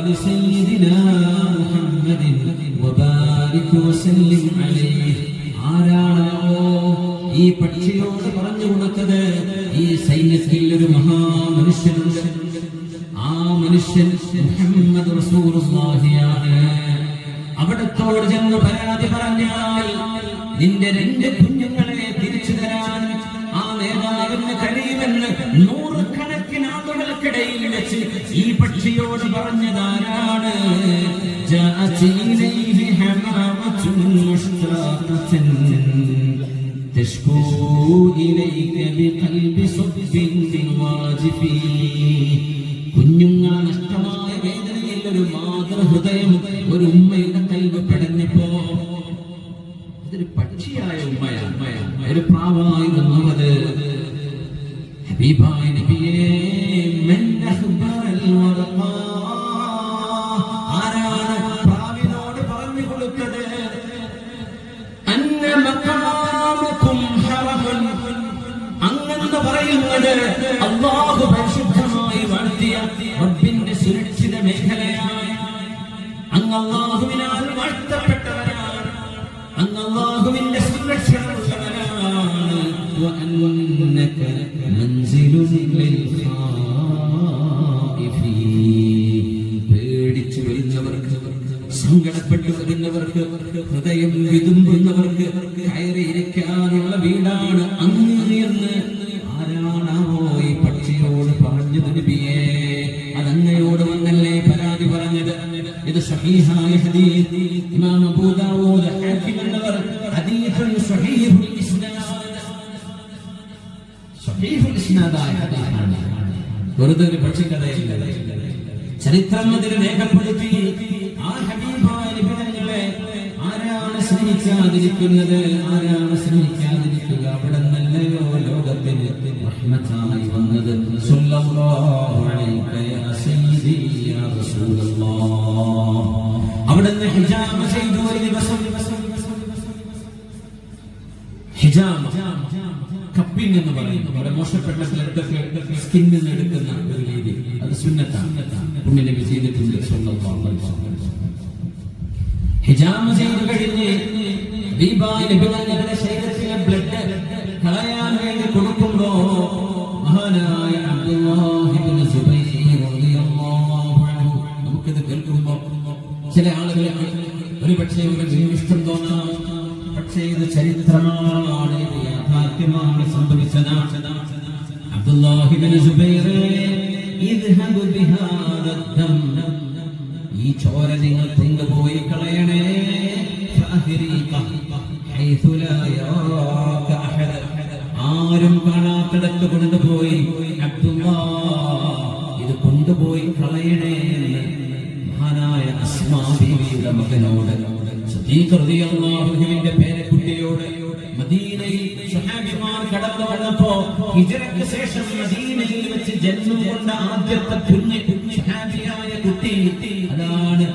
آل سيدنا محمد وبارك وسلم عليه ആരാണോ ഈ പക്ഷിയോട് പറഞ്ഞു കൊടുത്തത് ഈ സൈന്യത്തിൽ ഒരു മഹാമനുഷ്യനുണ്ട് ആ മനുഷ്യൻ മുഹമ്മദ് റസൂലുള്ളാഹിയാണ് അവിടത്തോട് ചെന്ന് പരാതി പറഞ്ഞാൽ നിന്റെ രണ്ട് കുഞ്ഞുങ്ങളെ ആളുകൾക്കിടയിൽ വെച്ച് ഈ പക്ഷിയോട് പറഞ്ഞതാരാണ് جاءت إليه حمامة مشتاقة تشكو إليك بقلب صب واجف കുഞ്ഞുങ്ങൾ നഷ്ടമായ വേദനയിൽ ഒരു മാതൃഹൃദയം ഒരു ഉമ്മയുടെ കൽവ് പെടഞ്ഞപ്പോ അതൊരു പക്ഷിയായ ഉമ്മയാണ് ഒരു പ്രാവായിരുന്നു അത് ഹബീബായ റബ്ബിന്റെ സുരക്ഷിത മേഖലയാണ് അങ്ങ് അള്ളാഹുവിനാൽ വാഴ്ത്തപ്പെട്ടവരാണ് അങ്ങ് അള്ളാഹുവിന്റെ സുരക്ഷ പേടിച്ചു വരുന്നവർക്ക് സങ്കടപ്പെട്ടു വരുന്നവർക്ക് ഹൃദയം വിതുമ്പുന്നവർക്ക് കയറിയിരിക്കാനുള്ള വീടാണ് അങ്ങ്. സഹീഹായ ഹദീസ് ഇമാം അബൂ ദാവൂദ് ഹാക്കിം എന്നവർ ഹദീസുൻ സഹീഹുൽ ഇസ്നാദ് സഹീഹുൽ ഇസ്നാദായ വെറുതെ ഒരു പക്ഷിക്കഥയല്ല ചരിത്രം അതിൽ രേഖപ്പെടുത്തി ആ ഹബീബായ ആരാണ് സ്നേഹിക്കാതിരിക്കുന്നത്? ആരാണ് സ്നേഹിക്കാതിരിക്കുക? അവിടെ നല്ലയോ ലോകത്തിന് വന്നത്? യാ റസൂലല്ലാഹ്. അവിടുന്ന് ഹിജാബ് ചെയ്തു ഒരു ദിവസം. ഹിജാമ കപ്പിംഗ് എന്ന് പറയുന്നു. വളരെ മോശപ്പെട്ട ബ്ലഡൊക്കെ സ്കിന്നിൽ നിന്ന് എടുക്കുന്ന ഒരു രീതി. അത് സുന്നത്താണ്. പുണ്യനബി ചെയ്തിട്ടുണ്ട്. ഹിജാമ ചെയ്തു കഴിഞ്ഞ് ഹബീബായ നബി പക്ഷേ ഒരു ഇഷ്ടം തോന്നാം. പക്ഷേ ഇത് ചരിത്രമാണ് ഇത് യാഥാർത്ഥ്യമാണ് സംഭവിച്ചത് അബ്ദുല്ലാഹി ഇബ്നു സുബൈർ ഇദ്ഹബ് ബിഹാദ ഈ ചോര നിങ്ങൾ കൊണ്ടുപോയി കളയണേ. ആരും കാണാത്തിടത്ത് കൊണ്ടുപോയി ഇത് കൊണ്ടുപോയി കളയണേ മഹാനായ അസ്മാ ബീവിയുടെ മകനോട് സദീഖ് റളിയല്ലാഹുവിന്റെ പേരക്കുട്ടിയോട് മദീനയിൽ സഹാബിമാർ കടന്നു വന്നപ്പോ ഹിജറയ്ക്ക് ശേഷം മദീനയിൽ വെച്ച് ജന്മം കൊണ്ട ആദ്യത്തെ കുഞ്ഞ് സ്വഹാബിയായ കുട്ടി അതാണ്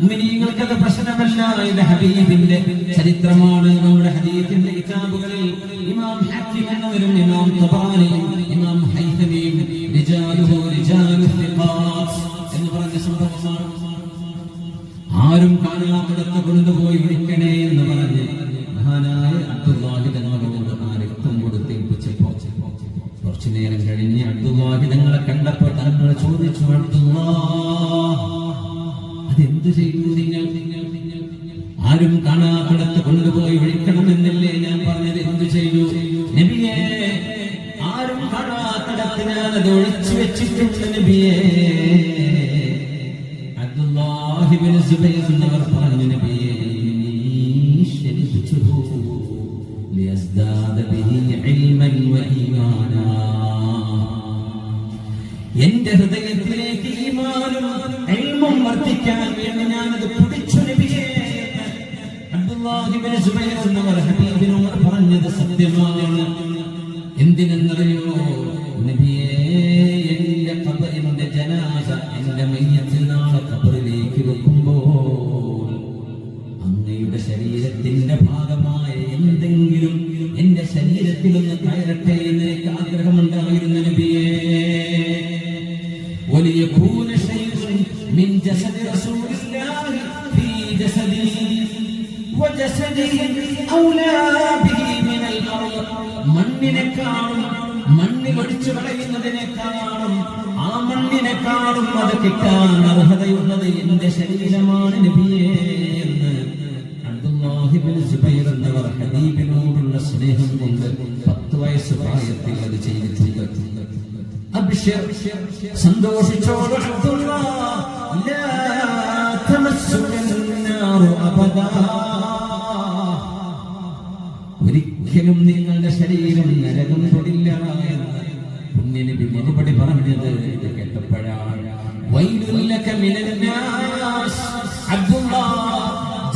മുഅ്മിനീങ്ങൾക്കത് പ്രശ്നമല്ല. ചരിത്രമാണ് നമ്മുടെ ഹദീസിന്റെ കിതാബുകളിൽ. ഇമാം ഹാക്കിം എന്നവരും ഇമാം അബ്ദുല്ലാഹി തങ്ങളെ കണ്ടപ്പോ തങ്ങൾ ചോദിച്ചു അതെന്ത് ചെയ്തു നിങ്ങൾ? ആരും കാണാത്തടത്ത് കൊണ്ടുപോയി ഒഴിക്കണമെന്നല്ലേ ഞാൻ പറഞ്ഞത് എന്ത് ചെയ്തു? നബിയെ ആരും കാണാത്തടത്ത് ഞാൻ അത് വെച്ചിട്ടുണ്ട് നബിയെ. അബ്ദുല്ലാഹിബ്നു സുബൈർ എന്നവർ പറഞ്ഞു നബിയെ ശരിച്ചുഹു ലിയസ്ദാദ ബിഹി ഇൽമൻ വഈമാനാ എന്റെ ഹൃദയത്തിലേക്ക് ഈമാനും മാറും വർദ്ധിക്കാൻ വേണ്ടി ഞാനത് പിടിച്ചു എന്നവർ ഹബീബിനോട് പറഞ്ഞത് സത്യമാണ്. എന്തിനെന്നറിയോ? നബിയെ എന്റെ ഖബർ എന്റെ ജനാസ എന്റെ മയ്യത്തിൽ നാളെ ഖബറിലേക്ക് വെക്കുമ്പോൾ അങ്ങയുടെ ശരീരത്തിന്റെ ഭാഗമായ എന്തെങ്കിലും എന്റെ ശരീരത്തിലൊന്ന് കയറട്ടെ وجسدي أولى به من الأرض മണ്ണിനെക്കാളും മണ്ണിൽ ഒഴിച്ചു കളയുന്നതിനേക്കാളും ആ മണ്ണിനെക്കാളും അത് കിട്ടാൻ അർഹതയുള്ളത് എന്റെ ശരീരമാണ് നബിയേ എന്ന് അബ്ദുല്ലാഹിബ്നു സുബൈർ എന്നവർ ഹബീബിനോടുള്ള സ്നേഹം കൊണ്ട് പത്ത് വയസ്സ് പ്രായത്തിൽ അത് ചെയ്തിട്ടുണ്ട് അബ്ശിർ സന്തോഷിച്ചോളൂ പറഞ്ഞത് ഇത് കേട്ടപ്പോഴാണ്.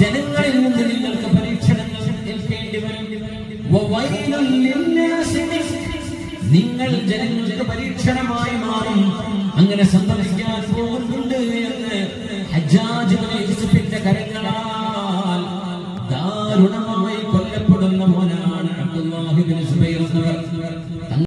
ജനങ്ങളിൽ നിന്ന് നിങ്ങൾക്ക് പരീക്ഷണങ്ങൾ ഏൽക്കേണ്ടി വരും. നിങ്ങൾ ജനങ്ങൾക്ക് പരീക്ഷണമായി മാറും. അങ്ങനെ സംഭവിക്കാൻ